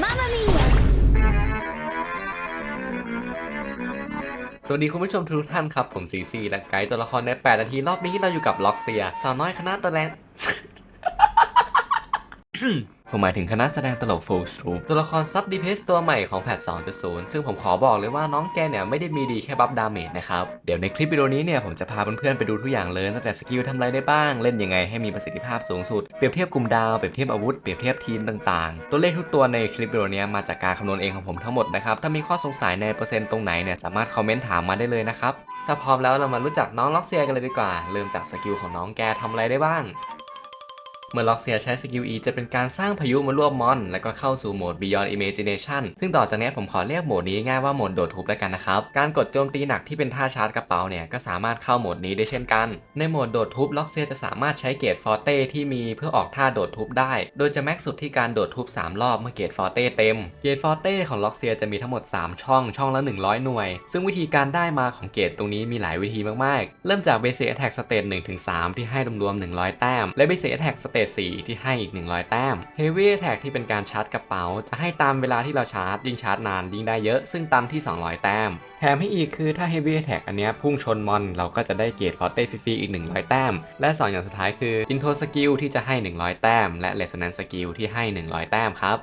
Mamma mia! สวัสดีคุณผู้ชมทุกท่านครับ ผมซีซีและไกด์ตัวละครใน 8 นาที รอบนี้เราอยู่กับล็อกเซีย สาวน้อยคณะตะแลง ผมหมายถึงคณะแสดงตลกฟูลส o ูตัวละครซับดีเพสตัวใหม่ของแพท 2.0 ซึ่งผมขอบอกเลยว่าน้องแกเนี่ยไม่ได้มีดีแค่บัฟดาเมจนะครับ เดี๋ยวในคลิปวิดีโอนี้เนี่ยผมจะพาเพื่อนๆไปดูทุกอย่างเลยตั้งแต่สกิลทำอะไรได้บ้าง เล่นยังไงให้มีประสิทธิภาพสูงสุด เปรียบเทียบกลุ่มดาว เปรียบเทียบอาวุธ เปรียบเทียบทีมต่างๆ ตัวเลขทุกตัวในคลิปวิดีโอนี้มาจากการคำนวณเองของผมทั้งหมดนะครับ ถ้ามีข้อสงสัยในเปอร์เซ็นต์ตรงไหนเนี่ยสามารถคอมเมนต์ถามมาได้เลยนะครับ ถ้าพร้อมแล้วเรามารู้จักน้องล็อกเซียกันเลยดีกว่า เริ่มจากสกิลของน้องแกทำอะไรได้บ้าง เมื่อล็อกเซียใช้สกิล E จะเป็นการสร้างพายุมารวบมอน แล้วก็เข้าสู่โหมด Beyond Imagination ซึ่งต่อจากนี้ผมขอเรียกโหมดนี้ง่ายว่าโหมดโดดทุบแล้วกันนะครับ การกดโจมตีหนักที่เป็นท่าชาร์จกระเป๋าเนี่ยก็สามารถเข้าโหมดนี้ได้เช่นกัน ในโหมดโดดทุบล็อกเซียจะสามารถใช้เกรดฟอร์เต้ที่มีเพื่อออกท่าโดดทุบได้ โดยจะแม็กสุดที่การโดดทุบ3รอบเมื่อเกรดฟอร์เต้เต็ม เกรดฟอร์เต้ของล็อกเซียจะมีทั้งหมด 3 ช่องช่องละ 100 หน่วย ซึ่งวิธีการได้มาของเกรดตรงนี้มีหลายวิธีมากๆ เริ่มจาก Basic Attack Stage 1-3 ที่ให้รวมๆ100 แต้ม และ Basic Attack Stage 4ที่ให้อีก 100 แต้ม Heavy Attack ที่เป็นการชาร์จกระเป๋า จะให้ตามเวลาที่เราชาร์จ ยิ่งชาร์จนานยิ่งได้เยอะ ซึ่งตามที่ 200 แต้ม แถมให้อีกคือถ้า Heavy Attack อันเนี้ยพุ่งชนมอนเราก็จะได้เกรดฟอร์เต้ฟรีอีก 100 แต้ม และ 2 อย่างสุดท้ายคือ Intro Skill ที่จะให้ 100 แต้ม และ Resonance Skill ที่ให้ 100 แต้มครับ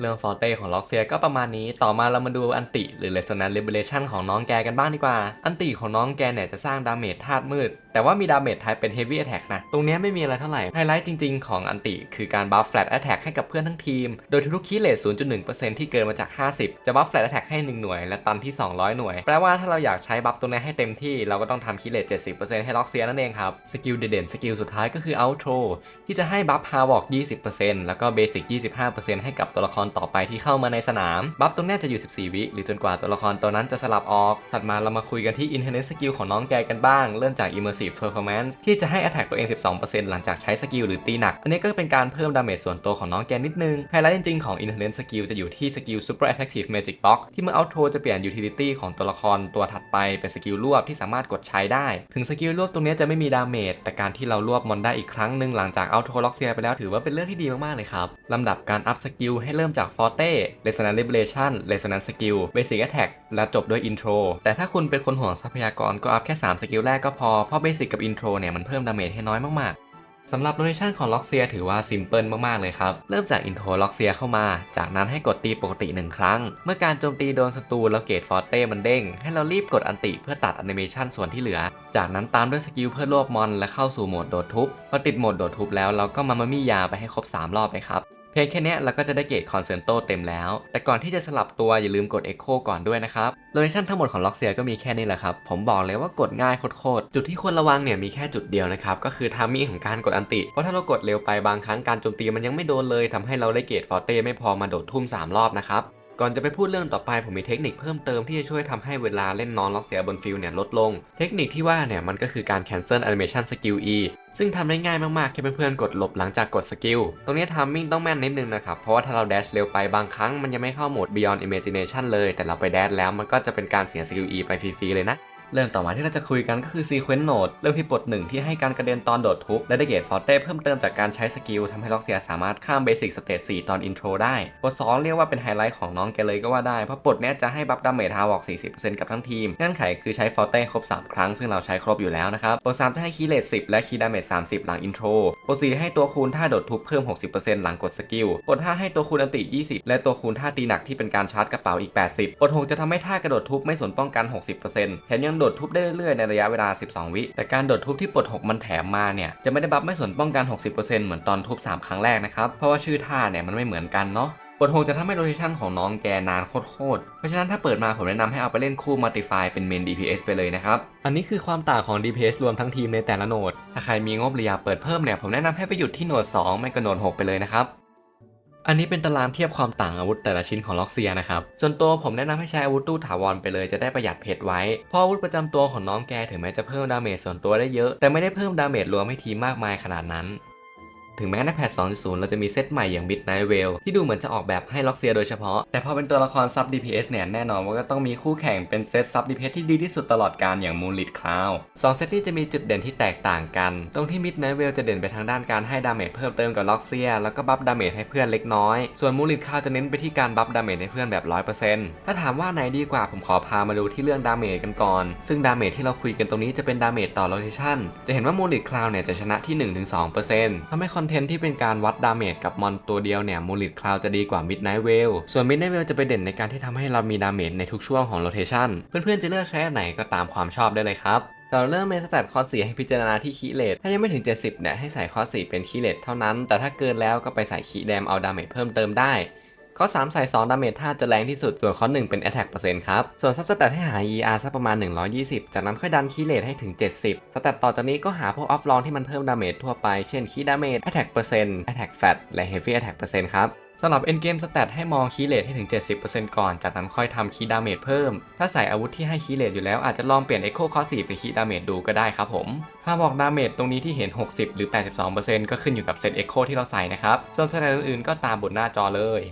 เรื่องฟอร์เต้ของล็อกเซียก็ประมาณนี้ ต่อมาเรามาดูอันติหรือ Resonance Liberation ของน้องแกกันบ้างดีกว่า อันติของน้องแกเนี่ยจะสร้างดาเมจธาตุมืด แต่ว่ามีดาเมจไทป์เป็น Heavy Attack นะ ตรงนี้ไม่มีอะไรเท่าไหร่ ไฮไลท์จริงๆ ของอันติคือการบัฟ Flat Attack ให้กับเพื่อนทั้งทีม โดยทุกๆคีเลท0.1%ที่เกินมาจาก 50 จะบัฟ Flat Attack ให้ 1 หน่วย และตันที่ 200 หน่วย แปลว่าถ้าเราอยากใช้บัฟตรงนี้ให้เต็มที่เราก็ต้องทำคีเลท70%ให้ล็อกเซียนั่นเองครับสกิลเด่นสกิลสุดท้ายก็คือ Outro ที่จะให้บัฟ Havoc 20%แล้วก็ Basic 25%ให้กับตัวละครต่อไปที่เข้ามาในสนาม บัฟตรงนี้จะอยู่ 14 วิ หรือจนกว่าตัวละครตัวนั้นจะสลับออก ถัดมาเรามาคุยกันที่ Internet Skill ของน้องแกกันบ้าง เริ่มจาก Immersive Performance ที่จะให้ Attack ตัวเอง 12%หลังจากใช้สกิลหรือตีหนัก อันนี้ก็เป็นการเพิ่มดาเมจส่วนตัวของน้องแกนิดนึง ไฮไลท์จริงๆของ Internet Skill จะอยู่ที่สกิล Super Attractive Magic Box ที่เมื่อ Outro จะเปลี่ยน Utility ของตัวละครตัวถัดไปเป็นสกิลรวบที่สามารถกดใช้ได้ ถึงสกิลรวบตรงนี้จะไม่มีดาเมจแต่การที่เรารวบมอนได้อีกครั้งหนึ่งหลังจาก Outro ล็อกเซียไปแล้วถือว่าเป็นเรื่องที่ดีมากๆเลยครับลำดับการอัพสกิลให้เริ่มจาก Forte Resonance Liberation Resonance Skill Basic Attack และจบด้วย Intro แต่ถ้าคุณเป็นคนห่วงทรัพยากรก็อัพแค่ 3 สกิลแรกก็พอ เพราะ Basic กับ Intro เนี่ยมันเพิ่มดาเมจให้น้อยมากๆสำหรับโลเคชันของล็อกเซียถือว่าซิมเพิลมาก ๆ เลยครับ เริ่มจากอินโทรล็อกเซียเข้ามา จากนั้นให้กดตีปกติ 1 ครั้ง เมื่อการโจมตีโดนศัตรูแล้วเกตฟอร์เต้มันเด้ง ให้เรารีบกดอันติเพื่อตัดแอนิเมชันส่วนที่เหลือ จากนั้นตามด้วยสกิลเพื่อรวบมอนและเข้าสู่โหมดโดดทุบพอติดโหมดโดดทุบแล้วเราก็มามามี่ยาไปให้ครบ 3 รอบเลยครับ เพียงแค่นี้เราก็จะได้เกรดคอนเซนโตเต็มแล้ว แต่ก่อนที่จะสลับตัวอย่าลืมกด Echo ก่อนด้วยนะครับโลเคชั่นทั้งหมดของล็อกเซียก็มีแค่นี้แหละครับ ผมบอกเลยว่ากดง่ายโคตรจุดที่ควรระวังเนี่ยมีแค่จุดเดียวนะครับ ก็คือทามมิ่งของการกดอันติ เพราะถ้าเรากดเร็วไปบางครั้งการโจมตีมันยังไม่โดนเลยทำให้เราได้เกรดฟอร์เต้ไม่พอมาโดดทุ่ม 3 รอบนะครับ ก่อนจะไปพูดเรื่องต่อไปผมมีเทคนิคเพิ่มเติมที่จะช่วยทำให้เวลาเล่นนอนล็อกเสียบนฟิลเนี่ยลดลง เทคนิคที่ว่าเนี่ยมันก็คือการ cancel animation skill E ซึ่งทำได้ง่ายมากๆแค่เพื่อนๆกดหลบหลังจากกดสกิล ตรงนี้ทามมิ่งต้องแม่นนิดนึงนะครับ เพราะว่าถ้าเราแดชเร็วไปบางครั้งมันยังไม่เข้าโหมด Beyond Imagination เลย แต่เราไปแดชแล้วมันก็จะเป็นการเสียสกิล E ไปฟรีๆเลยนะ เรื่องต่อมาที่เราจะคุยกันก็คือ Sequence Node เรื่องที่ปลดหนึ่งที่ให้การกระเด็นตอนโดดทุบและได้เกรดฟอร์เต้เพิ่มเติมจากการใช้สกิลทำให้ล็อกเซียสามารถข้ามเบสิกสเตจ4ตอนอินโทรได้บท2เรียกว่าเป็นไฮไลท์ของน้องแกเลยก็ว่าได้ เพราะปลดเนี้ยจะให้บัฟดาเมจฮาวอก40%กับทั้งทีมเงื่อนไขคือใช้ฟอร์เต้ครบ 3 ครั้งซึ่งเราใช้ครบอยู่แล้วนะครับบท3จะให้คีเลต10 และคีดาเมจ30 หลังอินโทรบท4ให้ตัวคูณท่าโดดทุบเพิ่ม 60%หลังกดสกิลบท5ให้ตัวคูณอันติ 20 และตัวคูณท่าตีหนักที่เป็นการชาร์จกระเป๋าอีก 80บท6จะทำให้ท่ากระโดดทุบไม่สนป้องกัน 60%แถมยังโดดทุบได้เรื่อยๆในระยะเวลา 12 วิ แต่การโดดทุบที่ปลด 6 มันแถมมาเนี่ย จะไม่ได้บัฟไม่สนป้องกัน 60%เหมือนตอนทุบ 3 ครั้งแรกนะครับ เพราะว่าชื่อท่าเนี่ยมันไม่เหมือนกันเนาะปลด6จะทำให้โรเทชันของน้องแกนานโคตร เพราะฉะนั้นถ้าเปิดมาผมแนะนำให้เอาไปเล่นคู่ Multify เป็นเมน DPS ไปเลยนะครับ อันนี้คือความต่างของ DPS รวมทั้งทีมในแต่ละโหนด ถ้าใครมีงบหรืออยากเปิดเพิ่มเนี่ยผมแนะนำให้ไปหยุดที่โหนด 2 ไม่ก็โหนด 6 ไปเลยนะครับ อันนี้เป็นตารางเทียบความต่างอาวุธแต่ละชิ้นของล็อกเซียนะครับ ส่วนตัวผมแนะนำให้ใช้อาวุธตู้ถาวรไปเลยจะได้ประหยัดเพชรไว้ เพราะอาวุธประจำตัวของน้องแกถึงแม้จะเพิ่มดาเมจส่วนตัวได้เยอะ แต่ไม่ได้เพิ่มดาเมจรวมให้ทีมมากมายขนาดนั้น ถึงแม้ในแพท2.0 เราจะมีเซตใหม่อย่าง Midnight Veil ที่ดูเหมือนจะออกแบบให้ล็อกเซียโดยเฉพาะ แต่พอเป็นตัวละครซับ DPS เนี่ยแน่นอนว่าก็ต้องมีคู่แข่งเป็นเซตซับ DPS ที่ดีที่สุดตลอดการอย่าง Moonlit Cloud สองเซตนี้จะมีจุดเด่นที่แตกต่างกัน ตรงที่ Midnight Veil จะเด่นไปทางด้านการให้ดาเมจเพิ่มเติมกับล็อกเซียแล้วก็บัฟดาเมจให้เพื่อนเล็กน้อย ส่วน Moonlit Cloud จะเน้นไปที่การบัฟดาเมจให้เพื่อนแบบ 100%ถ้าถามว่าไหนดีกว่าผมขอพามาดูที่เรื่องดาเมจกันก่อน ซึ่งดาเมจที่เราคุยกันตรงนี้จะเป็นดาเมจต่อโลเคชั่นจะเห็นว่า Moonlit Cloud เนี่ยจะชนะที่ 1-2%ทำให้คอนเทนต์ที่เป็นการวัดดาเมจกับมอนตัวเดียวเนี่ยโมลิดคลาวจะดีกว่า Midnight Veil ส่วน Midnight Veil จะไปเด่นในการที่ทำให้เรามีดาเมจในทุกช่วงของโลเทชันเพื่อนๆจะเลือกใช้อันไหนก็ตามความชอบได้เลยครับเราเริ่มเมนสแตทคอสีให้พิจารณาที่คีเลดถ้ายังไม่ถึง 70เนี่ยให้ใส่คอสีเป็นคีเลดเท่านั้น แต่ถ้าเกินแล้วก็ไปใส่คีแดมเอาดาเมจเพิ่มเติมได้ ข้อ 3 ใส่2ดาเมจถ้าจะแรงที่สุด ส่วนข้อ 1 เป็น attack เปอร์เซ็นต์ครับ ส่วนซับสแตทให้หา ER สักประมาณ 120 จากนั้นค่อยดันคีเลทให้ถึง 70 สแตทต่อจากนี้ก็หาพวกออฟลองที่มันเพิ่มดาเมจทั่วไป เช่นคีดาเมจ attack เปอร์เซ็นต์ attack fat และ heavy attack เปอร์เซ็นต์ครับสำหรับ endgame stat ให้มองคีเลทให้ถึง 70%ก่อน จากนั้นค่อยทำคีดาเมจเพิ่ม ถ้าใส่อาวุธที่ให้คีเลทอยู่แล้วอาจจะลองเปลี่ยน Echo Cost 4เป็นคีดาเมจดูก็ได้ครับผมถ้าบอกดาเมจตรงนี้ที่เห็น 60 หรือ 82%ก็ขึ้นอยู่กับเซต Echo ที่เราใส่นะครับ ส่วนสแตทอื่นๆก็ตามบนหน้าจอเลย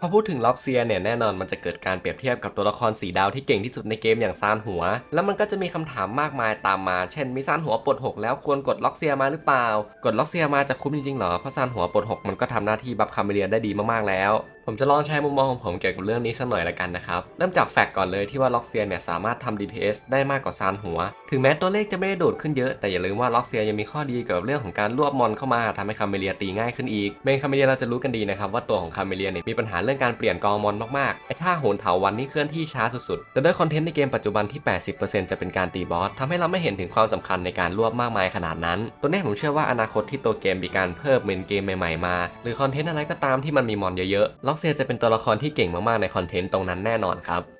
พอพูดถึงล็อกเซียเนี่ยแน่นอนมันจะเกิดการเปรียบเทียบกับตัวละครสีดาวที่เก่งที่สุดในเกมอย่างซานหัว แล้วมันก็จะมีคำถามมากมายตามมา เช่นมีซานหัวปลดหกแล้วควรกดล็อกเซียมาหรือเปล่า กดล็อกเซียมาจะคุ้มจริงๆหรอเพราะซานหัวปลดหกมันก็ทำหน้าที่บัฟคาเมเลียได้ดีมากๆแล้ว ผมจะลองใช้มุมมองของผมเกี่ยวกับเรื่องนี้สักหน่อยละกันนะครับ เริ่มจากแฟกต์ก่อนเลยที่ว่าล็อกเซียเนี่ยสามารถทำ DPS ได้มากกว่าซานหัว ถึงแม้ตัวเลขจะไม่ได้โดดขึ้นเยอะ แต่อย่าลืมว่าล็อกเซียยังมีข้อดีเกี่ยวกับเรื่องของการรวบมอนเข้ามาทำให้คาเมเลียตีง่ายขึ้นอีกเมนคาเมเลียเราจะรู้กันดีนะครับว่าตัวของคาเมเลียเนี่ยมีปัญหาเรื่องการเปลี่ยนกองมอนมากๆไอ้ท่าโหนเถาวันนี่เคลื่อนที่ช้าสุดๆแต่ด้วยคอนเทนต์ในเกมปัจจุบันที่ 80%จะเป็นการตีบอสทำให้เราไม่เห็นถึงความสำคัญในการรวบมากมายขนาดนั้น ตัวนี้ผมเชื่อว่าอนาคตที่ตัวเกมมีการเพิ่มเมนเกมใหม่ๆมา หรือคอนเทนต์อะไรก็ตามที่มันมีมอนเยอะๆล็อกอกเซียจะเป็นตัวละครที่เก่งมากๆในคอนเทนต์ตรงนั้นแน่นอนครับ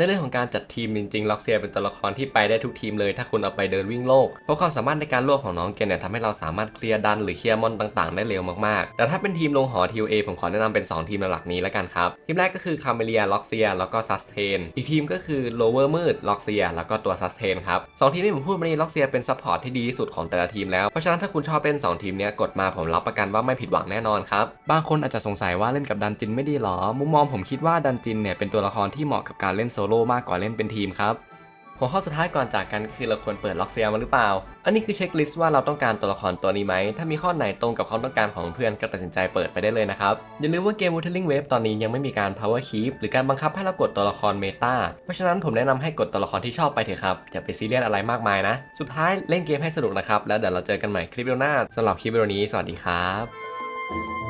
ในเรื่องของการจัดทีมจริงๆล็อกเซียเป็นตัวละครที่ไปได้ทุกทีมเลยถ้าคุณเอาไปเดินวิ่งโลก เพราะความสามารถในการลวกของน้องเกนเนี่ยทำให้เราสามารถเคลียร์ดันหรือเคลียร์มอนต่างๆ ได้เร็วมากๆ แต่ถ้าเป็นทีมลงหอ TOA ผมขอแนะนำเป็น 2 ทีมหลักนี้แล้วกันครับ ทีมแรกก็คือคาเมเลียล็อกเซียแล้วก็ซัสเทนอีกทีมก็คือโลเวอร์มืดล็อกเซียแล้วก็ตัวซัสเทนครับสองทีมที่ผมพูดมานี้ล็อกเซียเป็นซัพพอร์ตที่ดีที่สุดของแต่ละทีมแล้วเพราะฉะนั้นถ้าคุณชอบเล่นสองทีมนี้กดมาผมรับประกันว่าไม่ผิดหวังแน่นอนครับบางคนอาจจะสงสัยว่าเล่นกับดันจินไม่ดีหรอมุมมองผมคิดว่าดันจินเนี่ยเป็นตัวละครที่เหมาะกับการเล่นโซโล่มากกว่าเล่นเป็นทีมครับหัวข้อสุดท้ายก่อนจากกันคือเราควรเปิดล็อกเซียมาหรือเปล่า อันนี้คือเช็คลิสต์ว่าเราต้องการตัวละครตัวนี้ไหม ถ้ามีข้อไหนตรงกับความต้องการของเพื่อนก็ตัดสินใจเปิดไปได้เลยนะครับ อย่าลืมว่าเกม Wuthering Wave ตอนนี้ยังไม่มีการ Power Keep หรือการบังคับให้เรากดตัวละครเมตา เพราะฉะนั้นผมแนะนำให้กดตัวละครที่ชอบไปเถอะครับ อย่าไปซีเรียสอะไรมากมายนะ สุดท้ายเล่นเกมให้สนุกนะครับ แล้วเดี๋ยวเราเจอกันใหม่คลิปวิดีโอหน้าสำหรับคลิปวิดีโอนี้ สวัสดีครับ